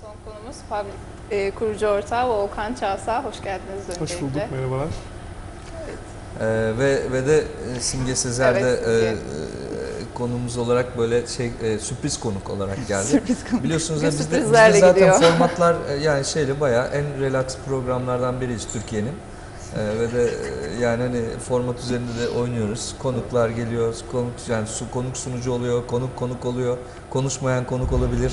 Son konumuz Public e, kurucu ortağı Volkan Çağsağ. Hoş geldiniz öncelikle. Hoş bulduk, merhabalar. Ee, ve ve de e, Simge Sezer de Evet, Simge. e, e, konumuz olarak böyle şey e, sürpriz konuk olarak geldi. Sürpriz konu. Biliyorsunuz ya bizde, bizde zaten gidiyor. formatlar e, yani şeyle bayağı en relax programlardan biri Türkiye'nin. E, ve de e, yani hani format üzerinde de oynuyoruz. Konuklar geliyor, konuk yani su konuk sunucu oluyor, konuk konuk oluyor, konuşmayan konuk olabilir.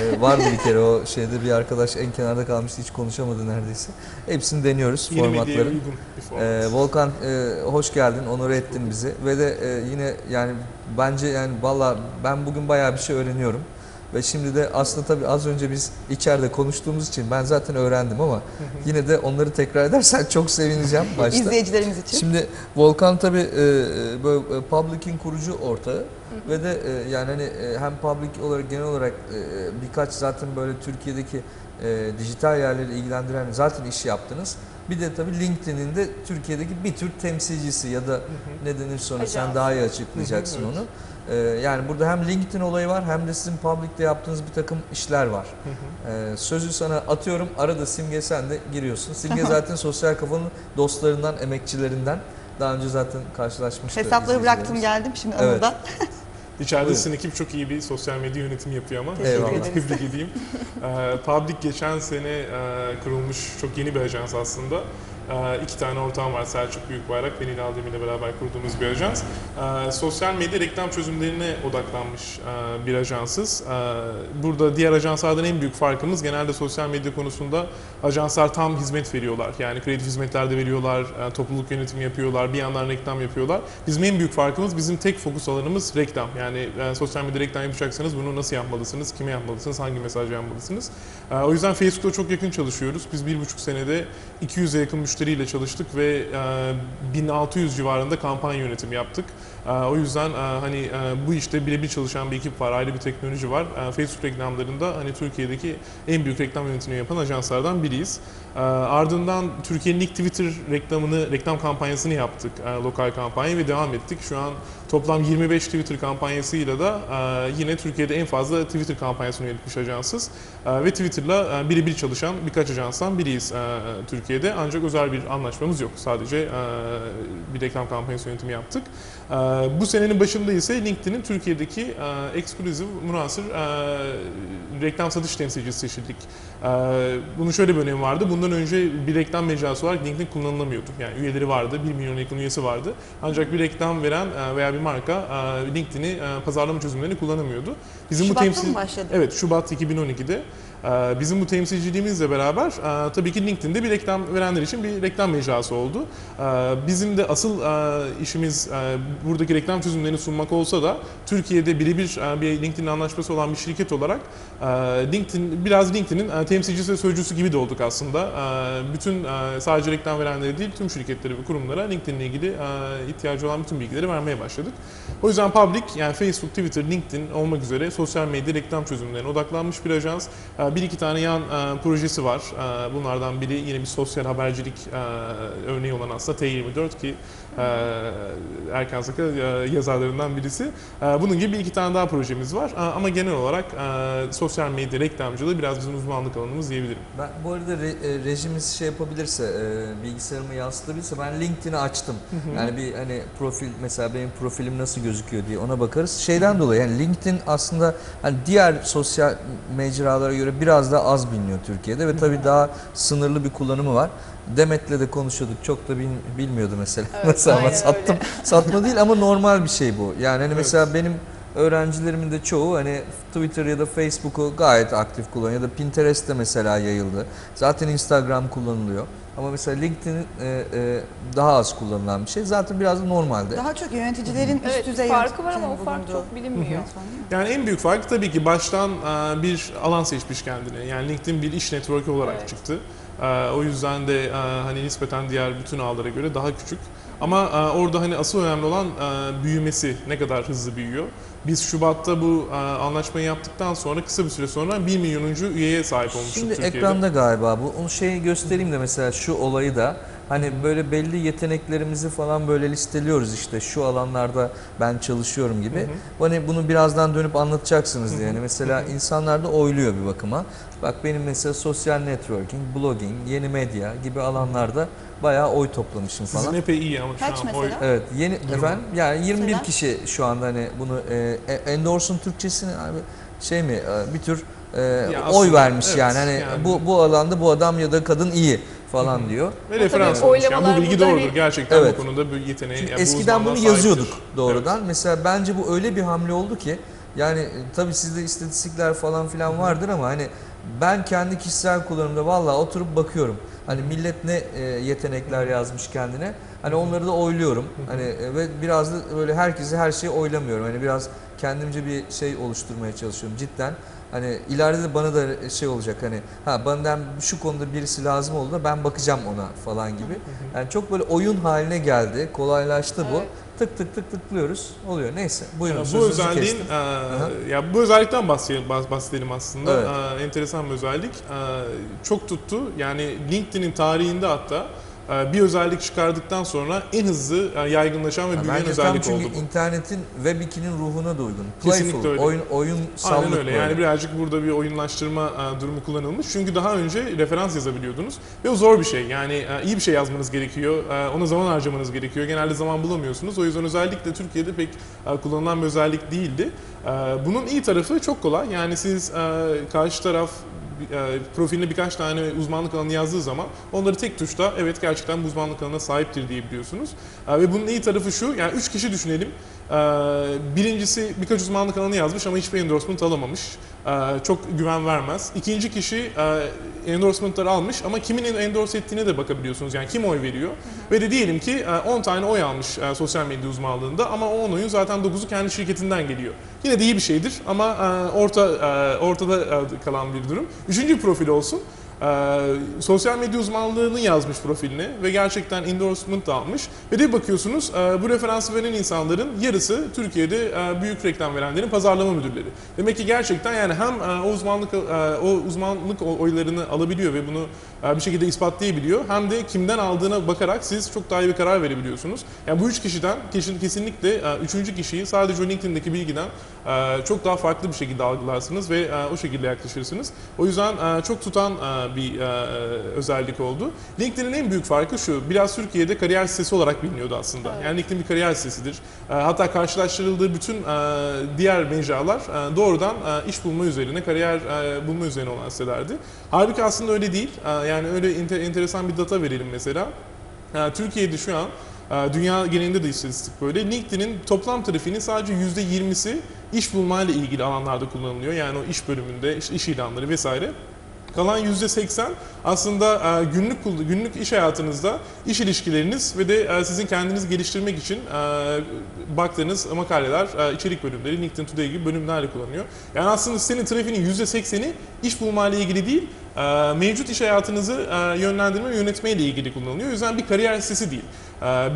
E, vardı bir kere o şeyde bir arkadaş en kenarda kalmıştı hiç konuşamadı neredeyse. Hepsini deniyoruz Yeni medyaya formatları. uygun bir format. Ee, Volkan e, hoş geldin, onore ettin bizi ve de e, yine yani bence yani valla ben bugün bayağı bir şey öğreniyorum ve şimdi de aslında tabii az önce biz içeride konuştuğumuz için ben zaten öğrendim ama yine de onları tekrar edersen çok sevineceğim başta. İzleyicilerimiz için. Şimdi Volkan tabii e, e, böyle e, Public'in kurucu ortağı ve de e, yani hani e, hem Public olarak genel olarak e, birkaç zaten böyle Türkiye'deki e, dijital yerleri ilgilendiren zaten iş yaptınız. Bir de tabii LinkedIn'in de Türkiye'deki bir tür temsilcisi ya da ne denir sonra sen daha iyi açıklayacaksın Hı hı, onu. E, yani burada hem LinkedIn olayı var hem de sizin Public'te yaptığınız bir takım işler var. Hı hı. Ee, sözü sana atıyorum. Arada Simge sen de giriyorsun. Simge zaten sosyal kafanın dostlarından, emekçilerinden. Daha önce zaten karşılaşmıştık. Hesapları bıraktım geldim şimdi Evet. Anıl'dan. İçeride Buyurun. sizin ekip çok iyi bir sosyal medya yönetimi yapıyor ama. Eyvallah. Tebrik edeyim. Ee, Public geçen sene e, kurulmuş çok yeni bir ajans aslında. Ee, iki tane ortağım var. Selçuk Büyükbayrak ve Nil Aldem ile beraber kurduğumuz bir ajans. Ee, sosyal medya reklam çözümlerine odaklanmış e, bir ajansız. Ee, burada diğer ajanslardan en büyük farkımız genelde sosyal medya konusunda ajanslar tam hizmet veriyorlar. Yani kreatif hizmetler de veriyorlar, e, topluluk yönetimi yapıyorlar, bir yandan reklam yapıyorlar. Bizim en büyük farkımız bizim tek fokus alanımız reklam. Yani e, sosyal medya reklam yapacaksanız bunu nasıl yapmalısınız, kime yapmalısınız, hangi mesaj yapmalısınız. O yüzden Facebook'ta çok yakın çalışıyoruz. Biz bir buçuk senede 200'e yakın müşteriyle çalıştık ve e, 1600 civarında kampanya yönetimi yaptık. E, o yüzden e, hani e, bu işte birebir çalışan bir ekip var, ayrı bir teknoloji var. E, Facebook reklamlarında hani Türkiye'deki en büyük reklam yönetimini yapan ajanslardan biriyiz. Ardından Türkiye'nin ilk Twitter reklamını, reklam kampanyasını yaptık, lokal kampanya ve devam ettik. Şu an toplam 25 Twitter kampanyasıyla da yine Türkiye'de en fazla Twitter kampanyasını yönetmiş ajansız. Ve Twitter'la birebir çalışan birkaç ajanstan biriyiz Türkiye'de. Ancak özel bir anlaşmamız yok. Sadece bir reklam kampanyası yönetimi yaptık. E, bu senenin başında ise LinkedIn'in Türkiye'deki e, exclusive münasır e, reklam satış temsilcisi seçildik. E, bunun şöyle bir önemi vardı. Bundan önce bir reklam mecrası olarak LinkedIn kullanılamıyordu. Yani üyeleri vardı, 1 milyon yakın üyesi vardı. Ancak bir reklam veren veya bir marka LinkedIn'i pazarlama çözümlerini kullanamıyordu. Bizim Şubat'ta temsil- mı başladı? Evet, Şubat 2012'de. Ee, Bizim bu temsilciliğimizle beraber e, tabii ki LinkedIn'de bir reklam verenler için bir reklam mecrası oldu. Ee, Bizim de asıl e, işimiz e, buradaki reklam çözümlerini sunmak olsa da Türkiye'de birebir bir LinkedIn anlaşması olan bir şirket olarak LinkedIn biraz LinkedIn'in temsilcisi ve sözcüsü gibi de olduk aslında. Bütün sadece reklam verenlere değil tüm şirketlere ve kurumlara LinkedIn ile ilgili ihtiyacı olan bütün bilgileri vermeye başladık. O yüzden Public yani Facebook, Twitter, LinkedIn olmak üzere sosyal medya reklam çözümlerine odaklanmış bir ajans. Bir iki tane yan e, projesi var. E, Bunlardan biri yine bir sosyal habercilik e, örneği olan aslında T24 ki Erkan Saka e, yazarlarından birisi. E, Bunun gibi iki tane daha projemiz var. E, Ama genel olarak e, sosyal medya reklamcılığı biraz bizim uzmanlık alanımız diyebilirim. Ben bu arada re- e, rejimiz şey yapabilirse, bilgisayarımı yansıtabilirse ben LinkedIn'i açtım. Yani bir hani profil mesela benim profilim nasıl gözüküyor diye ona bakarız. Şeyden dolayı yani LinkedIn aslında hani diğer sosyal mecralara göre biraz daha az biliniyor Türkiye'de ve tabii daha sınırlı bir kullanımı var. Demet'le de konuşuyorduk. Çok da bil- bilmiyordu mesela. Evet, mesela ama sattım. Satma değil ama normal bir şey bu. Yani hani Evet. mesela benim öğrencilerimin de çoğu hani Twitter ya da Facebook'u gayet aktif kullanıyor ya da Pinterest de mesela yayıldı. Zaten Instagram kullanılıyor. Ama mesela LinkedIn e, e, daha az kullanılan bir şey. Zaten biraz da normalde. Daha çok yöneticilerin üst Evet, düzey farkı var ama o fark çok bilinmiyor. mi? Yani en büyük fark tabii ki baştan e, bir alan seçmiş kendine. Yani LinkedIn bir iş network'ü olarak Evet. çıktı. E, O yüzden de e, hani nispeten diğer bütün ağlara göre daha küçük. Ama e, orada hani asıl önemli olan e, büyümesi, ne kadar hızlı büyüyor. Biz Şubat'ta bu anlaşmayı yaptıktan sonra kısa bir süre sonra 1 milyonuncu üyeye sahip olmuştuk Şimdi Türkiye'de. ekranda galiba bu. Onu şeyi göstereyim de mesela şu olayı da Hani böyle belli yeteneklerimizi falan böyle listeliyoruz işte şu alanlarda ben çalışıyorum gibi. Hani bunu birazdan dönüp anlatacaksınız diye. Yani mesela insanlar da oyluyor bir bakıma. Bak benim mesela sosyal networking, blogging, yeni medya gibi alanlarda bayağı oy toplamışım falan. Sizin epey iyi ama şu Kaç an mesela? oy. Evet yeni efendim yani 21 Mesela? kişi şu anda hani bunu e, e, endors'un Türkçesini abi şey mi e, bir tür e, oy aslında, vermiş evet, yani hani yani. bu bu alanda bu adam ya da kadın iyi falan diyor. Ve referans olmuş. Yani bu bilgi doğrudur. hani- Gerçekten Evet. bu konuda bir yeteneği. Yani bu eskiden bunu uzmanlığa yazıyorduk sahiptir. doğrudan. Mesela bence bu öyle bir hamle oldu ki yani e, tabii sizde istatistikler falan filan vardır ama hani ben kendi kişisel kullanımda vallahi oturup bakıyorum. Hani millet ne e, yetenekler yazmış kendine. Hani onları da oyluyorum. Hani e, ve biraz da böyle herkesi her şeyi oylamıyorum. Hani biraz kendimce bir şey oluşturmaya çalışıyorum cidden. Hani ileride de bana da şey olacak hani ha benden şu konuda birisi lazım oldu da ben bakacağım ona falan gibi. Yani çok böyle oyun haline geldi. Kolaylaştı bu. Evet. Tık tık tık tıklıyoruz. Oluyor. Neyse. Buyurun. Yani bu özelliğin, e, ya bu özellikten bahsedelim, bahs- bahsedelim aslında. Evet. E, enteresan bir özellik. E, çok tuttu. Yani LinkedIn'in tarihinde hatta bir özellik çıkardıktan sonra en hızlı yaygınlaşan ve Yani büyüyen tam özellik çünkü oldu bu. internetin Web 2'nin ruhuna da uygun. Kesinlikle Playful, öyle. oyun, oyun sallık Aynen öyle. böyle. Yani birazcık burada bir oyunlaştırma e, durumu kullanılmış. Çünkü daha önce referans yazabiliyordunuz ve o zor bir şey. Yani e, iyi bir şey yazmanız gerekiyor. E, ona zaman harcamanız gerekiyor. Genelde zaman bulamıyorsunuz. O yüzden özellikle Türkiye'de pek kullanılan bir özellik değildi. Bunun iyi tarafı çok kolay. Yani siz karşı taraf profiline birkaç tane uzmanlık alanı yazdığı zaman onları tek tuşta evet gerçekten bu uzmanlık alanına sahiptir diyebiliyorsunuz. E, ve bunun iyi tarafı şu, yani üç kişi düşünelim. E, birincisi birkaç uzmanlık alanı yazmış ama hiçbir endorsement alamamış. E, çok güven vermez. İkinci kişi e, endorsementları almış ama kimin endorse ettiğine de bakabiliyorsunuz. Yani kim oy veriyor. Ve de diyelim ki e, 10 tane oy almış e, sosyal medya uzmanlığında ama o 10 oyun zaten 9'u kendi şirketinden geliyor. Yine de iyi bir şeydir ama e, orta e, ortada e, kalan bir durum. Üçüncü profil olsun. Ee, sosyal medya uzmanlığını yazmış profiline ve gerçekten endorsement da almış. Ve de bakıyorsunuz e, bu referansı veren insanların yarısı Türkiye'de e, büyük reklam verenlerin pazarlama müdürleri. Demek ki gerçekten yani hem e, o uzmanlık e, o uzmanlık oylarını alabiliyor ve bunu e, bir şekilde ispatlayabiliyor hem de kimden aldığına bakarak siz çok daha iyi bir karar verebiliyorsunuz. Yani bu üç kişiden kesin, kesinlikle e, üçüncü kişiyi sadece LinkedIn'deki bilgiden e, çok daha farklı bir şekilde algılarsınız ve e, o şekilde yaklaşırsınız. O yüzden e, çok tutan e, bir e, özellik oldu. LinkedIn'in en büyük farkı şu, biraz Türkiye'de kariyer sitesi olarak biliniyordu aslında. Yani LinkedIn bir kariyer sitesidir. E, hatta karşılaştırıldığı bütün e, diğer mecralar e, doğrudan e, iş bulma üzerine, kariyer e, bulma üzerine olan sitelerdi. Halbuki aslında öyle değil. E, yani öyle enter- enteresan bir data verelim mesela. E, Türkiye'de şu an e, Dünya genelinde de istatistik böyle. LinkedIn'in toplam trafiğinin sadece %20'si iş bulmayla ilgili alanlarda kullanılıyor. Yani o iş bölümünde, işte iş ilanları vesaire. Kalan %80 aslında e, günlük günlük iş hayatınızda iş ilişkileriniz ve de e, sizin kendinizi geliştirmek için e, baktığınız makaleler, e, içerik bölümleri, LinkedIn Today gibi bölümlerle kullanıyor. Yani aslında senin trafiğinin %80'i iş bulmayla ilgili değil, mevcut iş hayatınızı yönlendirme ve yönetmeyle ilgili kullanılıyor. O yüzden bir kariyer sitesi değil.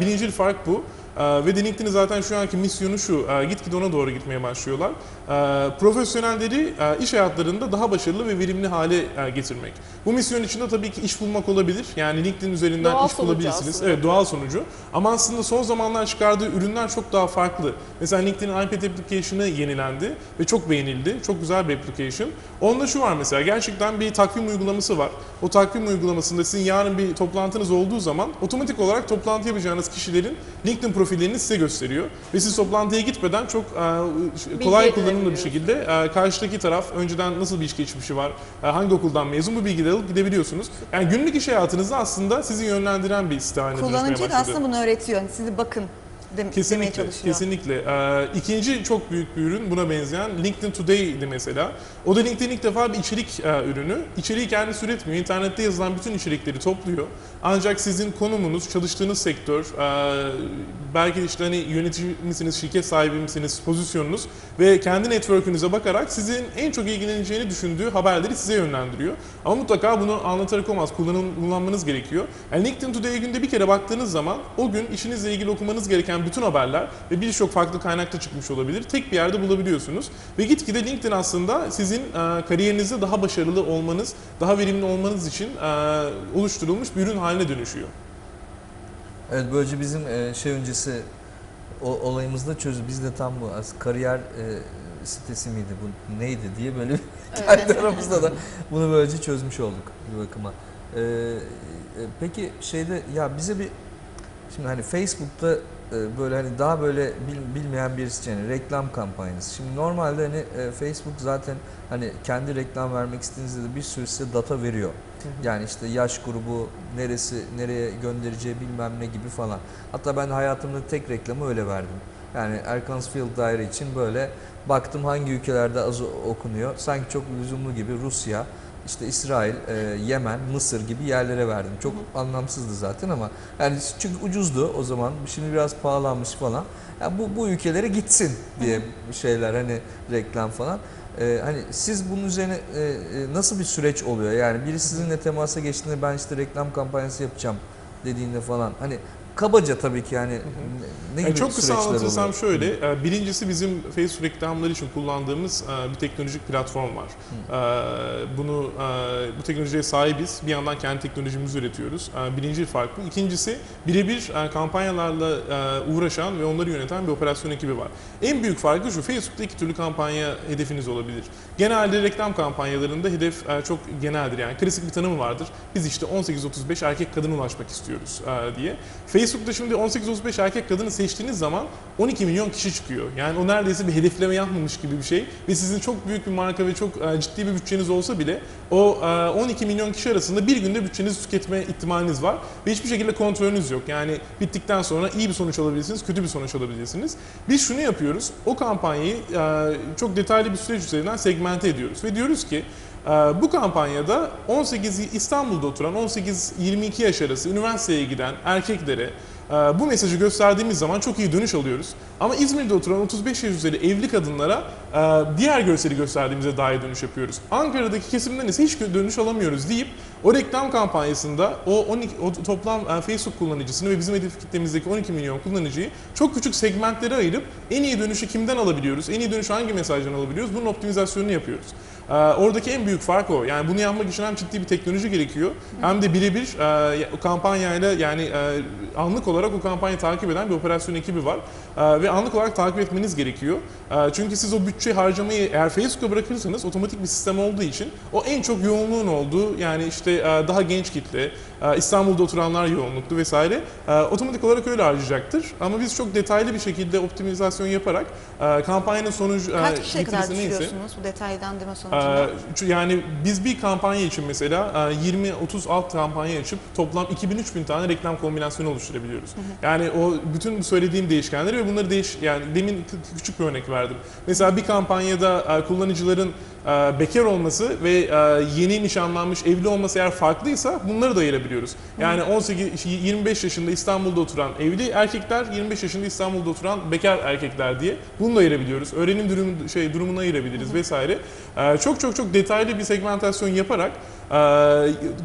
Birincil fark bu. Ee, ve LinkedIn'in zaten şu anki misyonu şu, e, gitgide ona doğru gitmeye başlıyorlar. Ee, profesyonelleri iş hayatlarında daha başarılı ve verimli hale getirmek. Bu misyon içinde tabii ki iş bulmak olabilir. Yani LinkedIn üzerinden Doğal iş bulabilirsiniz. aslında. Evet, doğal sonucu. Ama aslında son zamanlar çıkardığı ürünler çok daha farklı. Mesela LinkedIn'in iPad application'ı yenilendi ve çok beğenildi. Çok güzel bir application. Onda şu var mesela, gerçekten bir takvim uygulaması var. O takvim uygulamasında sizin yarın bir toplantınız olduğu zaman otomatik olarak toplantı yapacağınız kişilerin LinkedIn profillerini size gösteriyor. Ve siz toplantıya gitmeden çok e, kolay kullanımlı bir şekilde e, karşıdaki taraf önceden nasıl bir iş geçmişi var, e, hangi okuldan mezun bu bilgileri alıp gidebiliyorsunuz. Yani günlük iş hayatınızda aslında sizi yönlendiren bir site haline dönüşmeye Kullanıcıya da başladı. aslında bunu öğretiyor. Hani sizi bakın dem- demeye Kesinlikle, çalışıyor. kesinlikle. Ee, ikinci çok büyük bir ürün buna benzeyen LinkedIn Today'di mesela. O da LinkedIn ilk defa bir içerik e, ürünü. İçeriği kendisi üretmiyor. İnternette yazılan bütün içerikleri topluyor. Ancak sizin konumunuz, çalıştığınız sektör, e, belki işte hani yönetici misiniz, şirket sahibi misiniz, pozisyonunuz ve kendi network'ünüze bakarak sizin en çok ilgileneceğini düşündüğü haberleri size yönlendiriyor. Ama mutlaka bunu anlatarak olmaz, kullanım, kullanmanız gerekiyor. Yani LinkedIn Today'e günde bir kere baktığınız zaman o gün işinizle ilgili okumanız gereken bütün haberler ve birçok farklı kaynakta çıkmış olabilir. Tek bir yerde bulabiliyorsunuz. Ve gitgide LinkedIn aslında sizin e, kariyerinizde daha başarılı olmanız, daha verimli olmanız için e, oluşturulmuş bir ürün haline dönüşüyor. Evet böylece bizim e, şey öncesi o, olayımızda çözdü. Biz de tam bu as- kariyer sitesi miydi bu neydi diye böyle kendi aramızda da bunu böylece çözmüş olduk bir bakıma. E, e, peki şeyde ya bize bir şimdi hani Facebook'ta böyle hani daha böyle bil- bilmeyen birisi için yani reklam kampanyası. Şimdi normalde hani e, Facebook zaten hani kendi reklam vermek istediğinizde de bir sürü size data veriyor. Yani işte yaş grubu, neresi, nereye göndereceği bilmem ne gibi falan. Hatta ben hayatımda tek reklamı öyle verdim. Yani Erkansfield Daire için böyle baktım hangi ülkelerde az okunuyor. Sanki çok lüzumlu gibi Rusya, işte İsrail, e, Yemen, Mısır gibi yerlere verdim. Çok anlamsızdı zaten ama yani çünkü ucuzdu o zaman. Şimdi biraz pahalanmış falan. Ya bu bu ülkelere gitsin diye şeyler hani reklam falan. Ee, hani siz bunun üzerine e, e, nasıl bir süreç oluyor? Yani biri sizinle temasa geçtiğinde ben işte reklam kampanyası yapacağım dediğinde falan hani kabaca tabii ki yani ne Yani gibi çok kısa anlatırsam oluyor? şöyle, e, birincisi bizim Facebook reklamları için kullandığımız e, bir teknolojik platform var. E, Bunu bu teknolojiye sahibiz. Bir yandan kendi teknolojimizi üretiyoruz. Birinci fark bu. İkincisi birebir kampanyalarla uğraşan ve onları yöneten bir operasyon ekibi var. En büyük farkı şu, Facebook'ta iki türlü kampanya hedefiniz olabilir. Genelde reklam kampanyalarında hedef çok geneldir. Yani klasik bir tanımı vardır. Biz işte 18-35 erkek kadına ulaşmak istiyoruz diye. Facebook'ta şimdi 18-35 erkek kadını seçtiğiniz zaman 12 milyon kişi çıkıyor. Yani o neredeyse bir hedefleme yapmamış gibi bir şey. Ve sizin çok büyük bir marka ve çok e, ciddi bir bütçeniz olsa bile o e, 12 milyon kişi arasında bir günde bütçenizi tüketme ihtimaliniz var. Ve hiçbir şekilde kontrolünüz yok. Yani bittikten sonra iyi bir sonuç alabilirsiniz, kötü bir sonuç alabilirsiniz. Biz şunu yapıyoruz. O kampanyayı e, çok detaylı bir süreç üzerinden segmente ediyoruz. Ve diyoruz ki Bu kampanyada 18 İstanbul'da oturan 18-22 yaş arası üniversiteye giden erkeklere e, bu mesajı gösterdiğimiz zaman çok iyi dönüş alıyoruz. Ama İzmir'de oturan 35 yaş üzeri evli kadınlara e, diğer görseli gösterdiğimizde daha iyi dönüş yapıyoruz. Ankara'daki kesimden ise hiç dönüş alamıyoruz deyip o reklam kampanyasında o, 12, o toplam e, Facebook kullanıcısını ve bizim hedef kitlemizdeki 12 milyon kullanıcıyı çok küçük segmentlere ayırıp en iyi dönüşü kimden alabiliyoruz, en iyi dönüşü hangi mesajdan alabiliyoruz bunun optimizasyonunu yapıyoruz. Ee, oradaki en büyük fark o. Yani bunu yapmak için hem ciddi bir teknoloji gerekiyor hem de birebir e, kampanyayla yani e, anlık olarak o kampanyayı takip eden bir operasyon ekibi var. E, ve anlık olarak takip etmeniz gerekiyor. E, çünkü siz o bütçe harcamayı eğer Facebook'a bırakırsanız otomatik bir sistem olduğu için o en çok yoğunluğun olduğu yani işte e, daha genç kitle, e, İstanbul'da oturanlar yoğunluklu vesaire e, otomatik olarak öyle harcayacaktır. Ama biz çok detaylı bir şekilde optimizasyon yaparak e, kampanyanın sonucu Kaç kişiye kadar getirisi neyse bu detaylandırma ee, sonucunda? Yani biz bir kampanya için mesela e, 20-30 alt kampanya açıp toplam 2000-3000 tane reklam kombinasyonu oluşturabiliyoruz. Yani o bütün söylediğim değişkenleri ve bunları değiş yani demin küçük bir örnek verdim. Mesela bir kampanyada e, kullanıcıların e, bekar olması ve e, yeni nişanlanmış evli olması eğer farklıysa bunları da ayırabiliyoruz. Yani 18 25 yaşında İstanbul'da oturan evli erkekler, 25 yaşında İstanbul'da oturan bekar erkekler diye bunu da ayırabiliyoruz. Öğrenim durumu şey durumunu ayırabiliriz vesaire. E, çok çok çok detaylı bir segmentasyon yaparak e,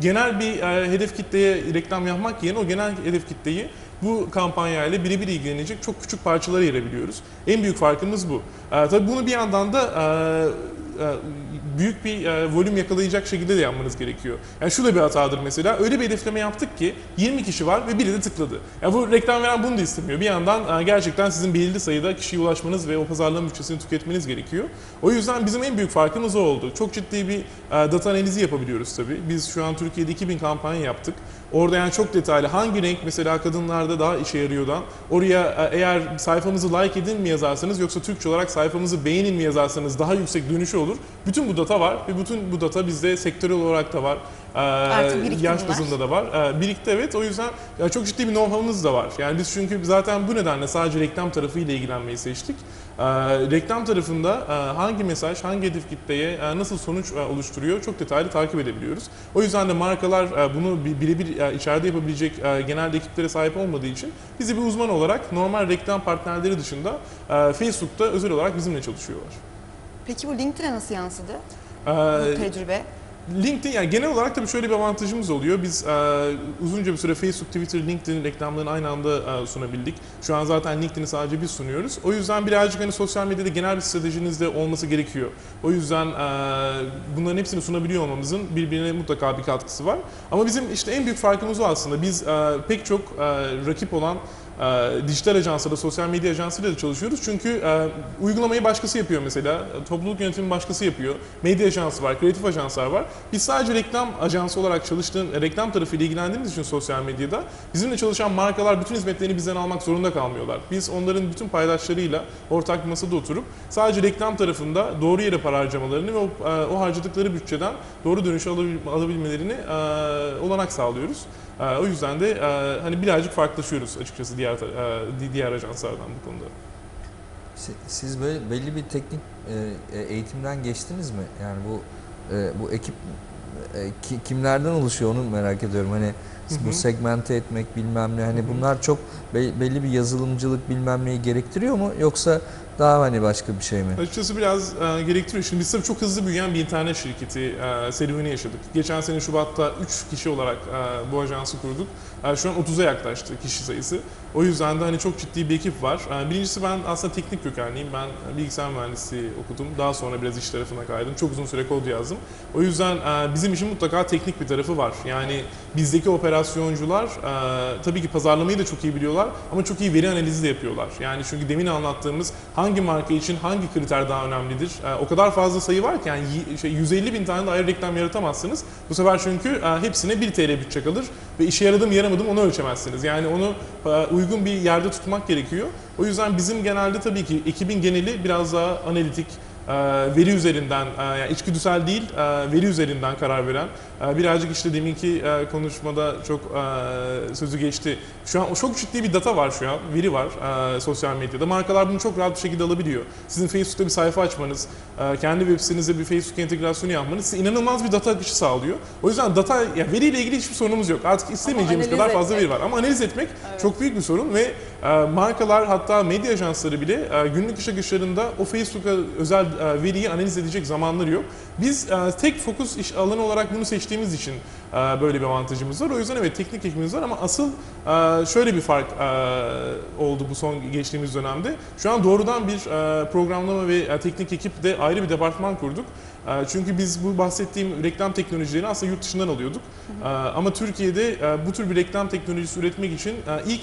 genel bir e, hedef kitleye reklam yapmak yerine o genel hedef kitleyi bu kampanyayla birebir ilgilenecek çok küçük parçalara ayırabiliyoruz. En büyük farkımız bu. E, tabii bunu bir yandan da e, e, büyük bir e, volüm yakalayacak şekilde de yapmanız gerekiyor. Yani şu da bir hatadır mesela. Öyle bir hedefleme yaptık ki 20 kişi var ve biri de tıkladı. Ya bu reklam veren bunu da istemiyor. Bir yandan e, gerçekten sizin belirli sayıda kişiye ulaşmanız ve o pazarlama bütçesini tüketmeniz gerekiyor. O yüzden bizim en büyük farkımız o oldu. Çok ciddi bir e, data analizi yapabiliyoruz tabii. Biz şu an Türkiye'de 2000 kampanya yaptık. Orada yani çok detaylı hangi renk mesela kadınlarda daha işe yarıyordan oraya e, eğer sayfamızı like edin mi yazarsanız yoksa Türkçe olarak sayfamızı beğenin mi yazarsanız daha yüksek dönüşü olur. Bütün bu data var ve bütün bu data bizde sektörel olarak da var. Ee, yaş bazında da var. Ee, birikti evet. O yüzden ya çok ciddi bir know-how'ımız da var. Yani biz çünkü zaten bu nedenle sadece reklam tarafıyla ilgilenmeyi seçtik. Ee, reklam tarafında e, hangi mesaj, hangi hedef kitleye e, nasıl sonuç e, oluşturuyor çok detaylı takip edebiliyoruz. O yüzden de markalar e, bunu bi- birebir e, içeride yapabilecek e, genelde ekiplere sahip olmadığı için bizi bir uzman olarak normal reklam partnerleri dışında e, Facebook'ta özel olarak bizimle çalışıyorlar. Peki bu LinkedIn'e nasıl yansıdı Ee, bu tecrübe? LinkedIn yani genel olarak tabii şöyle bir avantajımız oluyor. Biz e, uzunca bir süre Facebook, Twitter, LinkedIn reklamlarını aynı anda e, sunabildik. Şu an zaten LinkedIn'i sadece biz sunuyoruz. O yüzden birazcık hani sosyal medyada genel bir stratejiniz de olması gerekiyor. O yüzden e, bunların hepsini sunabiliyor olmamızın birbirine mutlaka bir katkısı var. Ama bizim işte en büyük farkımız o aslında. Biz e, pek çok e, rakip olan e, dijital ajansla da sosyal medya ajansıyla da çalışıyoruz. Çünkü e, uygulamayı başkası yapıyor mesela. Topluluk yönetimi başkası yapıyor. Medya ajansı var, kreatif ajanslar var. Biz sadece reklam ajansı olarak çalıştığın, reklam tarafıyla ilgilendiğimiz için sosyal medyada bizimle çalışan markalar bütün hizmetlerini bizden almak zorunda kalmıyorlar. Biz onların bütün paydaşlarıyla ortak bir masada oturup sadece reklam tarafında doğru yere para harcamalarını ve o, e, o harcadıkları bütçeden doğru dönüşü alabil- alabilmelerini e, olanak sağlıyoruz. E, O yüzden de e, hani birazcık farklılaşıyoruz açıkçası diğer e, di- diğer ajanslardan bu konuda. Si- Siz böyle belli bir teknik e, eğitimden geçtiniz mi? Yani bu bu ekip ki- kimlerden oluşuyor onu merak ediyorum. Hani bu segmente etmek bilmem ne hani bunlar çok be- belli bir yazılımcılık bilmem neyi gerektiriyor mu yoksa daha hani başka bir şey mi? Açıkçası biraz e, gerektiriyor. Şimdi biz tabii çok hızlı büyüyen bir internet şirketi e, serüveni yaşadık. Geçen sene Şubat'ta 3 kişi olarak e, bu ajansı kurduk. E, şu an 30'a yaklaştı kişi sayısı. O yüzden de hani çok ciddi bir ekip var. Birincisi ben aslında teknik kökenliyim. Ben bilgisayar mühendisliği okudum. Daha sonra biraz iş tarafına kaydım. Çok uzun süre kod yazdım. O yüzden bizim işin mutlaka teknik bir tarafı var. Yani bizdeki operasyoncular tabii ki pazarlamayı da çok iyi biliyorlar ama çok iyi veri analizi de yapıyorlar. Yani çünkü demin anlattığımız hangi marka için hangi kriter daha önemlidir? O kadar fazla sayı var ki yani y- şey, 150 bin tane de ayrı reklam yaratamazsınız. Bu sefer çünkü hepsine 1 TL bütçe kalır ve işe yaradı mı yaramadı mı onu ölçemezsiniz. Yani onu e, uygun bir yerde tutmak gerekiyor. O yüzden bizim genelde tabii ki ekibin geneli biraz daha analitik, veri üzerinden, e, yani içgüdüsel değil, e, veri üzerinden karar veren, e, birazcık işte deminki konuşmada çok sözü geçti. Şu an çok ciddi bir data var şu an, veri var sosyal medyada. Markalar bunu çok rahat bir şekilde alabiliyor. Sizin Facebook'ta bir sayfa açmanız, kendi web sitenize bir Facebook entegrasyonu yapmanız size inanılmaz bir data akışı sağlıyor. O yüzden data, ya veriyle ilgili hiçbir sorunumuz yok. Artık istemeyeceğimiz kadar fazla etmek. veri var. Ama analiz etmek Evet. çok büyük bir sorun ve markalar hatta medya ajansları bile e, günlük iş akışlarında o Facebook'a özel e, veriyi analiz edecek zamanları yok. Biz e, tek fokus iş alanı olarak bunu seçtiğimiz için e, böyle bir avantajımız var. O yüzden evet teknik ekibimiz var ama asıl e, şöyle bir fark e, oldu bu son geçtiğimiz dönemde. Şu an doğrudan bir e, programlama ve teknik ekip de ayrı bir departman kurduk. Çünkü biz bu bahsettiğim reklam teknolojilerini aslında yurt dışından alıyorduk. E, Ama Türkiye'de bu tür bir reklam teknolojisi üretmek için ilk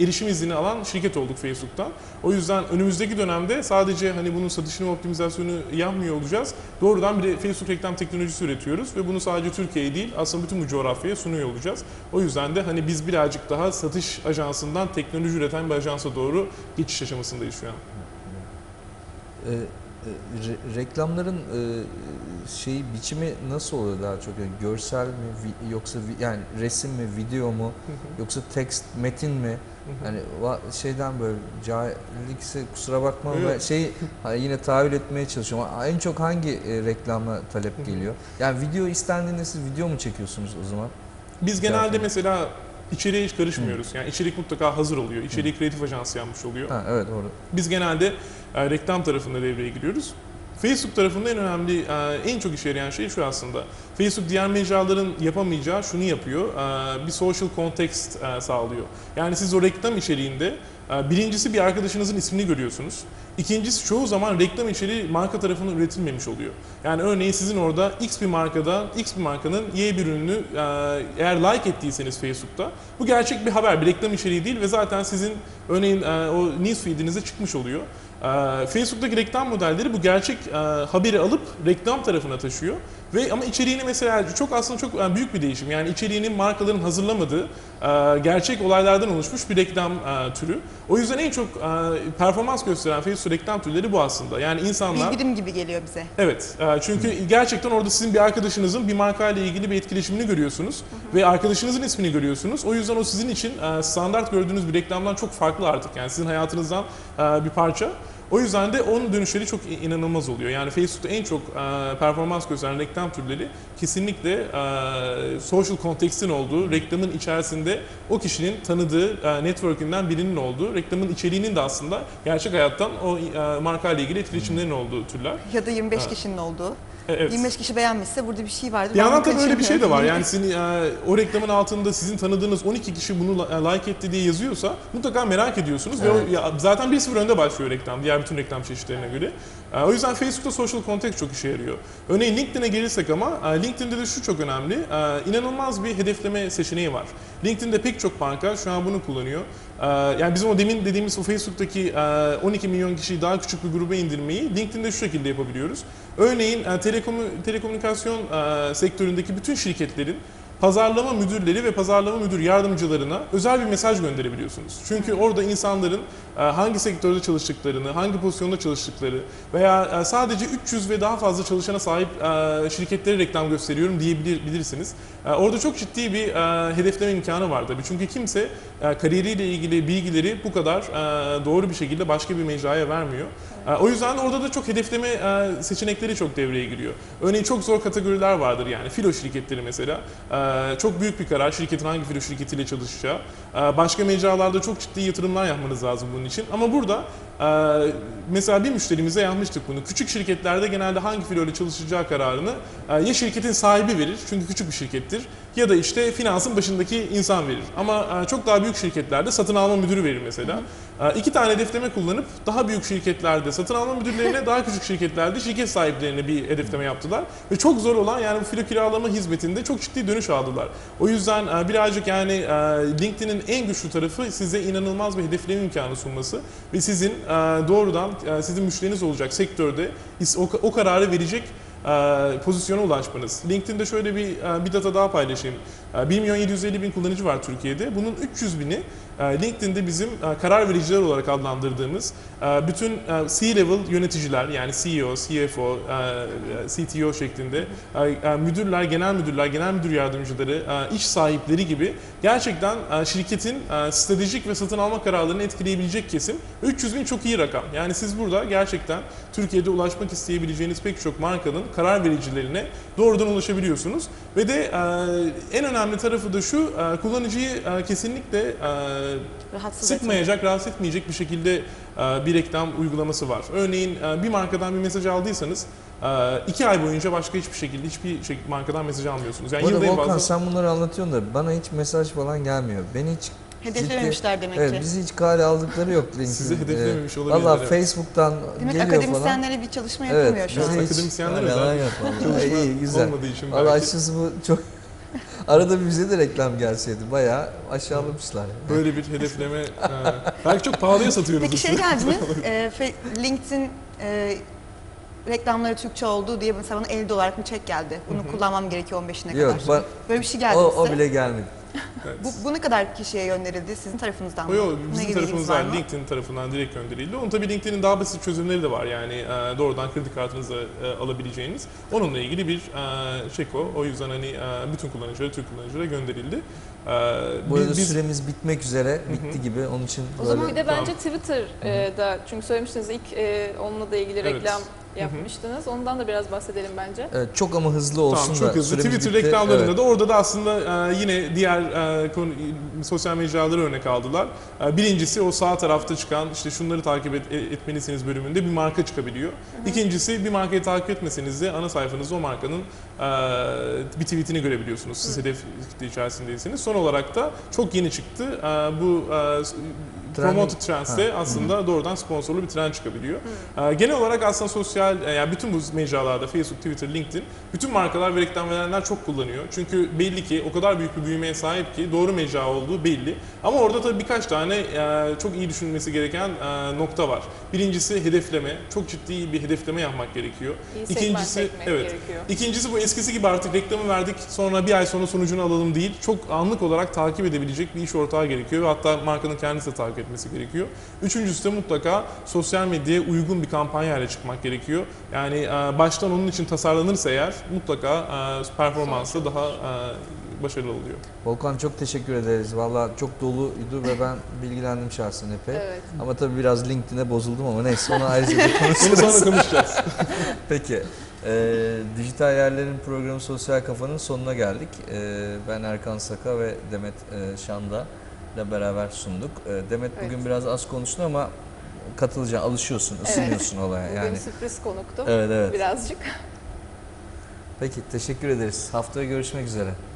erişim izni alan şirket olduk Facebook'tan. O yüzden önümüzdeki dönemde sadece hani bunun satışını optimizasyonu yapmıyor olacağız. Doğrudan bir Facebook reklam teknolojisi üretiyoruz ve bunu sadece Türkiye'ye değil aslında bütün bu coğrafyaya sunuyor olacağız. O yüzden de hani biz birazcık daha satış ajansından teknoloji üreten bir ajansa doğru geçiş aşamasındayız şu an. Ee, e, re- reklamların e, şeyi biçimi nasıl oluyor daha çok? Yani görsel mi yoksa yani resim mi, video mu yoksa text, metin mi? Hani şeyden böyle cahillikse kusura bakma ama şey yine tahayyül etmeye çalışıyorum. En çok hangi e, reklamla talep geliyor? Yani video istendiğinde siz video mu çekiyorsunuz o zaman? Biz genelde mesela içeriye hiç karışmıyoruz. Yani içerik mutlaka hazır oluyor. İçeriği kreatif ajans yapmış oluyor. Ha evet orada. Biz genelde e, reklam tarafında devreye giriyoruz. Facebook tarafında en önemli, e, en çok işe yarayan şey şu aslında. Facebook diğer mecraların yapamayacağı şunu yapıyor. e, Bir social context sağlıyor. Yani siz o reklam içeriğinde birincisi bir arkadaşınızın ismini görüyorsunuz. İkincisi çoğu zaman reklam içeriği marka tarafından üretilmemiş oluyor. Yani örneğin sizin orada X bir markadan, X bir markanın Y bir ürünü eğer like ettiyseniz Facebook'ta bu gerçek bir haber, bir reklam içeriği değil ve zaten sizin örneğin o newsfeed'inize çıkmış oluyor. Ee, Facebook'taki reklam modelleri bu gerçek e, haberi alıp reklam tarafına taşıyor ve ama içeriğini mesela çok aslında çok e, büyük bir değişim. Yani içeriğinin markaların hazırlamadığı e, gerçek olaylardan oluşmuş bir reklam türü. O yüzden en çok performans gösteren Facebook reklam türleri bu aslında. Yani insanlar Bildirim gibi geliyor bize. Evet, çünkü gerçekten orada sizin bir arkadaşınızın bir markayla ilgili bir etkileşimini görüyorsunuz ve arkadaşınızın ismini görüyorsunuz. O yüzden o sizin için standart gördüğünüz bir reklamdan çok farklı artık. Yani sizin hayatınızdan bir parça. O yüzden de onun dönüşleri çok inanılmaz oluyor. Yani Facebook'ta en çok e, performans gösteren reklam türleri kesinlikle e, social context'in olduğu, reklamın içerisinde o kişinin tanıdığı e, network'inden birinin olduğu, reklamın içeriğinin de aslında gerçek hayattan o e, markayla ilgili etkileşimlerin olduğu türler. Ya da 25 Evet. kişinin olduğu. E, Evet. 25 kişi beğenmişse burada bir şey vardır. Bir Ben yandan bunu tabii öyle bir şey de var. kaçırmıyorum. Yani sizin e, o reklamın altında sizin tanıdığınız 12 kişi bunu la- like etti diye yazıyorsa mutlaka merak ediyorsunuz ve o, ya, zaten 1-0 önde başlıyor reklam diğer bütün reklam çeşitlerine göre. E, o yüzden Facebook'ta social context çok işe yarıyor. Örneğin LinkedIn'e gelirsek ama e, LinkedIn'de de şu çok önemli. E, inanılmaz bir hedefleme seçeneği var. LinkedIn'de pek çok marka şu an bunu kullanıyor. E, yani bizim o demin dediğimiz o Facebook'taki e, 12 milyon kişiyi daha küçük bir gruba indirmeyi LinkedIn'de şu şekilde yapabiliyoruz. Örneğin e, telekomünikasyon e, sektöründeki bütün şirketlerin pazarlama müdürleri ve pazarlama müdür yardımcılarına özel bir mesaj gönderebiliyorsunuz. Çünkü orada insanların e, hangi sektörde çalıştıklarını, hangi pozisyonda çalıştıkları veya e, sadece 300 ve daha fazla çalışana sahip e, şirketlere reklam gösteriyorum diyebilirsiniz. Orada çok ciddi bir hedefleme imkanı var tabii. Çünkü kimse kariyeriyle ilgili bilgileri bu kadar doğru bir şekilde başka bir mecraya vermiyor. O yüzden orada da çok hedefleme e, seçenekleri çok devreye giriyor. Örneğin çok zor kategoriler vardır yani filo şirketleri mesela. E, Çok büyük bir karar şirketin hangi filo şirketiyle çalışacağı. E, Başka mecralarda çok ciddi yatırımlar yapmanız lazım bunun için. Ama burada mesela bir müşterimize yapmıştık bunu. Küçük şirketlerde genelde hangi filo ile çalışacağı kararını ya şirketin sahibi verir çünkü küçük bir şirkettir ya da işte finansın başındaki insan verir. Ama e, çok daha büyük şirketlerde satın alma müdürü verir mesela. E, İki tane hedefleme kullanıp daha büyük şirketlerde satın alma müdürlerine, daha küçük şirketlerde şirket sahiplerine bir hedefleme yaptılar. Ve çok zor olan yani bu filo kiralama hizmetinde çok ciddi dönüş aldılar. O yüzden e, birazcık yani LinkedIn'in en güçlü tarafı size inanılmaz bir hedefleme imkanı sunması ve sizin doğrudan sizin müşteriniz olacak sektörde o kararı verecek e, pozisyona ulaşmanız. LinkedIn'de şöyle bir e, bir data daha paylaşayım. E, 1 milyon 750 bin kullanıcı var Türkiye'de. Bunun 300 bini e, LinkedIn'de bizim e, karar vericiler olarak adlandırdığımız e, bütün C-level yöneticiler yani CEO, CFO, CTO şeklinde müdürler, genel müdürler, genel müdür yardımcıları, iş sahipleri gibi gerçekten şirketin stratejik ve satın alma kararlarını etkileyebilecek kesim. 300 bin çok iyi rakam. Yani siz burada gerçekten Türkiye'de ulaşmak isteyebileceğiniz pek çok markanın karar vericilerine doğrudan ulaşabiliyorsunuz. Ve de en önemli tarafı da şu, e, kullanıcıyı e, kesinlikle e, Rahatsız sıkmayacak, rahatsız etmeyecek bir şekilde bir reklam uygulaması var. Örneğin bir markadan bir mesaj aldıysanız iki ay boyunca başka hiçbir şekilde hiçbir şey, markadan mesaj almıyorsunuz. Yani Bu arada Volkan fazla... sen bunları anlatıyorsun da bana hiç mesaj falan gelmiyor. Beni hiç Hedeflememişler demek Evet, ki. bizi hiç kale aldıkları yok LinkedIn. Sizi hedeflememiş Ee, olabilirler, Valla evet. Facebook'tan Demek geliyor falan. akademisyenlere bir çalışma Evet, yapılmıyor şu bize an. Akademisyenler yalan özel çalışma İyi, güzel. olmadığı için Valla belki açıkçası bu çok... Arada bir bize de reklam gelseydi bayağı aşağılamışlar. böyle bir hedefleme e, belki çok pahalıya satıyoruz. Peki şey geldi mi? Fe- LinkedIn e, reklamları Türkçe olduğu diye mesela bana 50 dolarlık bir çek geldi. Bunu kullanmam gerekiyor 15'ine Yok, kadar. ba- Böyle bir şey geldi o, size. o bile gelmedi. Evet. Bu, bu ne kadar kişiye gönderildi? Sizin tarafınızdan mı? O yok, bizim tarafımızdan, mı? LinkedIn tarafından direkt gönderildi. Onun tabii LinkedIn'in daha basit çözümleri de var yani e, doğrudan kredi kartınıza e, alabileceğiniz. Onunla ilgili bir e, çek o. O yüzden hani e, bütün kullanıcılara, Türk kullanıcılara gönderildi. E, Bu arada biz- süremiz bitmek üzere, bitti gibi. Onun için O zaman bir de bence Twitter'da çünkü söylemiştiniz ilk e, onunla da ilgili Evet. Yapmıştınız. Ondan da biraz bahsedelim bence. Evet, çok ama hızlı olsun Tamam da. çok hızlı. süremiz Twitter bitti. reklamlarında Evet. da orada da aslında e, yine diğer e, konu, sosyal mecraları örnek aldılar. E, birincisi o sağ tarafta çıkan işte şunları takip et, etmelisiniz bölümünde bir marka çıkabiliyor. İkincisi bir markayı takip etmeseniz de ana sayfanızda o markanın e, bir tweetini görebiliyorsunuz. Siz hedef kitle içerisindeyseniz. Son olarak da çok yeni çıktı. E, bu e, Promoted Trends'te aslında doğrudan sponsorlu bir trend çıkabiliyor. Ee, genel olarak aslında sosyal, e, yani bütün bu mecralarda Facebook, Twitter, LinkedIn, bütün markalar ve reklam verenler çok kullanıyor. Çünkü belli ki o kadar büyük bir büyümeye sahip ki doğru mecra olduğu belli. Ama orada tabii birkaç tane e, çok iyi düşünülmesi gereken e, nokta var. Birincisi hedefleme. Çok ciddi bir hedefleme yapmak gerekiyor. İyi etmek evet. gerekiyor. İkincisi bu eskisi gibi artık reklamı verdik sonra bir ay sonra sonucunu alalım değil. Çok anlık olarak takip edebilecek bir iş ortağı gerekiyor ve hatta markanın kendisi de takip etmesi gerekiyor. Üçüncüsü de mutlaka sosyal medyaya uygun bir kampanyayla çıkmak gerekiyor. Yani e, baştan onun için tasarlanırsa eğer mutlaka e, performansı daha e, başarılı oluyor. Volkan çok teşekkür ederiz. Valla çok doluydu ve ben bilgilendim şahsen epey. Evet. Ama tabii biraz LinkedIn'e bozuldum ama neyse onu ayrıca konuşuruz. sonra konuşacağız. Peki. Ee, Dijital Yerlerin programı Sosyal Kafa'nın sonuna geldik. Ee, ben Erkan Saka ve Demet e, Şanda ile beraber sunduk. Ee, Demet bugün Evet. biraz az konuştu ama katılacaksın, alışıyorsun, ısınıyorsun olaya Bugün yani. sürpriz konuktum Evet evet. birazcık. Peki teşekkür ederiz. Haftaya görüşmek üzere.